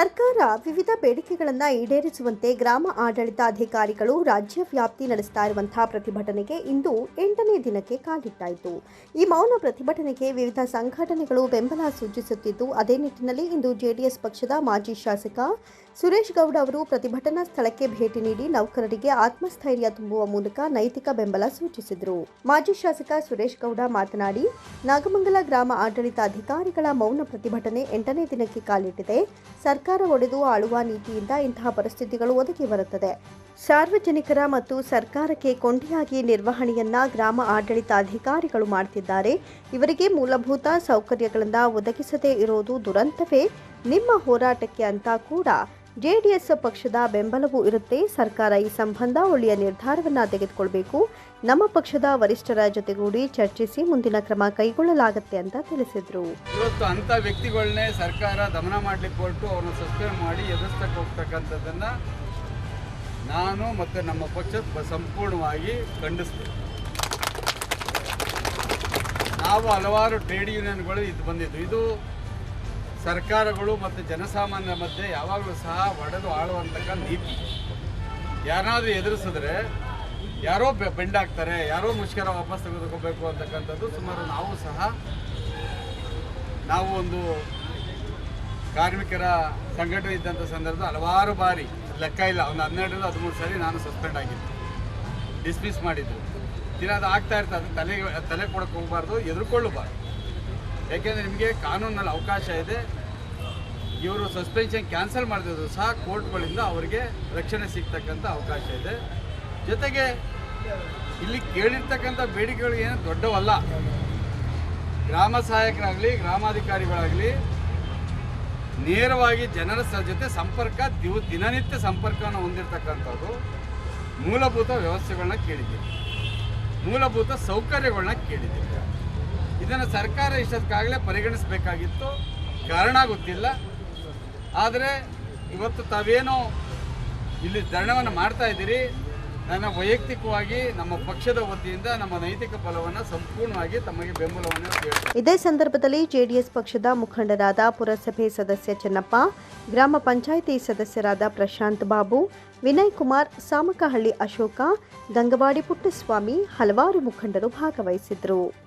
ಸರ್ಕಾರ ವಿವಿಧ ಬೇಡಿಕೆಗಳನ್ನು ಈಡೇರಿಸುವಂತೆ ಗ್ರಾಮ ಆಡಳಿತಾಧಿಕಾರಿಗಳು ರಾಜ್ಯ ವ್ಯಾಪ್ತಿ ನಡೆಸ್ತಾ ಇರುವಂತಹ ಪ್ರತಿಭಟನೆಗೆ ಇಂದು ಎಂಟನೇ ದಿನಕ್ಕೆ ಕಾಲಿಟ್ಟಾಯಿತು ಈ ಮೌನ ಪ್ರತಿಭಟನೆಗೆ ವಿವಿಧ ಸಂಘಟನೆಗಳು ಬೆಂಬಲ ಸೂಚಿಸುತ್ತಿದ್ದು, ಅದೇ ನಿಟ್ಟಿನಲ್ಲಿ ಇಂದು ಜೆಡಿಎಸ್ ಪಕ್ಷದ ಮಾಜಿ ಶಾಸಕ ಸುರೇಶ್ ಗೌಡ ಅವರು ಪ್ರತಿಭಟನಾ ಸ್ಥಳಕ್ಕೆ ಭೇಟಿ ನೀಡಿ ನೌಕರರಿಗೆ ಆತ್ಮಸ್ಥೈರ್ಯ ತುಂಬುವ ಮೂಲಕ ನೈತಿಕ ಬೆಂಬಲ ಸೂಚಿಸಿದರು. ಮಾಜಿ ಶಾಸಕ ಸುರೇಶ್ ಗೌಡ ಮಾತನಾಡಿ, ನಾಗಮಂಗಲ ಗ್ರಾಮ ಆಡಳಿತ ಅಧಿಕಾರಿಗಳ ಮೌನ ಪ್ರತಿಭಟನೆ ಎಂಟನೇ ದಿನಕ್ಕೆ ಕಾಲಿಟ್ಟಿದೆ. ಸರ್ಕಾರ ಒಡೆದು ಆಳುವ ನೀತಿಯಿಂದ ಇಂತಹ ಪರಿಸ್ಥಿತಿಗಳು ಒದಗಿ ಬರುತ್ತದೆ. ಸಾರ್ವಜನಿಕರ ಮತ್ತು ಸರ್ಕಾರಕ್ಕೆ ಕೊಂಡಿಯಾಗಿ ನಿರ್ವಹಣೆಯನ್ನ ಗ್ರಾಮ ಆಡಳಿತ ಅಧಿಕಾರಿಗಳು ಮಾಡುತ್ತಿದ್ದಾರೆ ಇವರಿಗೆ ಮೂಲಭೂತ ಸೌಕರ್ಯಗಳಿಂದ ಒದಗಿಸದೇ ಇರೋದು ದುರಂತವೇ. ನಿಮ್ಮ ಹೋರಾಟಕ್ಕೆ ಅಂತ ಕೂಡ ಜೆಡಿಎಸ್ ಪಕ್ಷದ ಬೆಂಬಲವೂ ಇರುತ್ತೆ. ಸರ್ಕಾರ ಈ ಸಂಬಂಧ ಒಳ್ಳೆಯ ನಿರ್ಧಾರವನ್ನು ತೆಗೆದುಕೊಳ್ಬೇಕು. ನಮ್ಮ ಪಕ್ಷದ ವರಿಷ್ಠರ ಜೊತೆಗೂಡಿ ಚರ್ಚಿಸಿ ಮುಂದಿನ ಕ್ರಮ ಕೈಗೊಳ್ಳಲಾಗುತ್ತೆ ಅಂತ ತಿಳಿಸಿದರು. ಇವತ್ತು ಅಂಥ ವ್ಯಕ್ತಿಗಳನ್ನೇ ಸರ್ಕಾರ ದಮನ ಮಾಡಲಿಕ್ಕೆ ಹೊರಟು ಅವ್ರನ್ನ ಸಸ್ಪೆಂಡ್ ಮಾಡಿ ಎದುರಿಸ್ತಕ್ಕೆ ಹೋಗ್ತಕ್ಕಂಥದ್ದನ್ನು ನಾನು ಮತ್ತು ನಮ್ಮ ಪಕ್ಷ ಸಂಪೂರ್ಣವಾಗಿ ಖಂಡಿಸ್ತೀವಿ ನಾವು ಹಲವಾರು ಟ್ರೇಡ್ ಯೂನಿಯನ್ಗಳು ಇದು ಬಂದಿದ್ದು. ಇದು ಸರ್ಕಾರಗಳು ಮತ್ತು ಜನಸಾಮಾನ್ಯರ ಮಧ್ಯೆ ಯಾವಾಗಲೂ ಸಹ ಒಡೆದು ಆಳುವಂತಕ್ಕ ನೀತಿ. ಯಾರಾದರೂ ಎದುರಿಸಿದ್ರೆ ಯಾರೋ ಬೆಂಡ್ ಆಗ್ತಾರೆ, ಯಾರೋ ಮುಷ್ಕರ ವಾಪಸ್ ತೆಗೆದುಕೋಬೇಕು ಅಂತಕ್ಕಂಥದ್ದು ಸುಮಾರು ನಾವು ಸಹ, ನಾವು ಒಂದು ಕಾರ್ಮಿಕರ ಸಂಘಟನೆ ಇದ್ದಂಥ ಸಂದರ್ಭದಲ್ಲಿ ಹಲವಾರು ಬಾರಿ, ಲೆಕ್ಕ ಇಲ್ಲ, ಒಂದು ಹನ್ನೆರಡರಿಂದ ಹದಿಮೂರು ಸಾರಿ ನಾನು ಸಸ್ಪೆಂಡ್ ಆಗಿದ್ದೆ. ಡಿಸ್ಮಿಸ್ ಮಾಡಿದ್ದು. ದಿನ ಅದು ಆಗ್ತಾ ಇರ್ತದೆ, ಅದು ತಲೆ ತಲೆ ಕೊಡಕ್ಕೆ ಹೋಗಬಾರ್ದು, ಎದುರ್ಕೊಳ್ಳಬಾರ್ದು. ಯಾಕೆಂದರೆ ನಿಮಗೆ ಕಾನೂನಲ್ಲಿ ಅವಕಾಶ ಇದೆ. ಇವರು ಸಸ್ಪೆನ್ಷನ್ ಕ್ಯಾನ್ಸಲ್ ಮಾಡಿದ್ರು ಸಹ ಕೋರ್ಟ್ಗಳಿಂದ ಅವರಿಗೆ ರಕ್ಷಣೆ ಸಿಗ್ತಕ್ಕಂಥ ಅವಕಾಶ ಇದೆ. ಜೊತೆಗೆ ಇಲ್ಲಿ ಕೇಳಿರ್ತಕ್ಕಂಥ ಬೇಡಿಕೆಗಳು ಏನು ದೊಡ್ಡವಲ್ಲ. ಗ್ರಾಮ ಸಹಾಯಕರಾಗಲಿ, ಗ್ರಾಮಾಧಿಕಾರಿಗಳಾಗಲಿ ನೇರವಾಗಿ ಜನರ ಜೊತೆ ಸಂಪರ್ಕ, ದಿವ, ದಿನನಿತ್ಯ ಸಂಪರ್ಕವನ್ನು ಹೊಂದಿರತಕ್ಕಂಥದ್ದು ಮೂಲಭೂತ ವ್ಯವಸ್ಥೆಗಳನ್ನ ಕೇಳಿದ್ದೀವಿ ಮೂಲಭೂತ ಸೌಕರ್ಯಗಳನ್ನ ಕೇಳಿದ್ದೀವಿ ಇದನ್ನು ಸರ್ಕಾರ ಇಷ್ಟಕ್ಕಾಗಲೇ ಪರಿಗಣಿಸಬೇಕಾಗಿತ್ತು. ಕಾರಣ ಗೊತ್ತಿಲ್ಲ. ಆದರೆ ಇವತ್ತು ತಾವೇನೋ ಇಲ್ಲಿ ಧರಣವನ್ನು ಮಾಡ್ತಾ ಇದ್ದೀರಿ. ನನ್ನ ವೈಯಕ್ತಿಕವಾಗಿ ನಮ್ಮ ಪಕ್ಷದ ವತಿಯಿಂದ ನಮ್ಮ ನೈತಿಕ ಬಲವನ್ನು ಸಂಪೂರ್ಣವಾಗಿ ತಮಗೆ ಬೆಂಬಲವನ್ನು ಇದೇ ಸಂದರ್ಭದಲ್ಲಿ ಜೆಡಿಎಸ್ ಪಕ್ಷದ ಮುಖಂಡರಾದ ಪುರಸಭೆ ಸದಸ್ಯ ಚೆನ್ನಪ್ಪ, ಗ್ರಾಮ ಪಂಚಾಯಿತಿ ಸದಸ್ಯರಾದ ಪ್ರಶಾಂತ್ ಬಾಬು, ವಿನಯ್ ಕುಮಾರ್, ಸಾಮಕಹಳ್ಳಿ ಅಶೋಕ, ಗಂಗವಾಡಿ ಪುಟ್ಟಸ್ವಾಮಿ ಹಲವಾರು ಮುಖಂಡರು ಭಾಗವಹಿಸಿದ್ರು.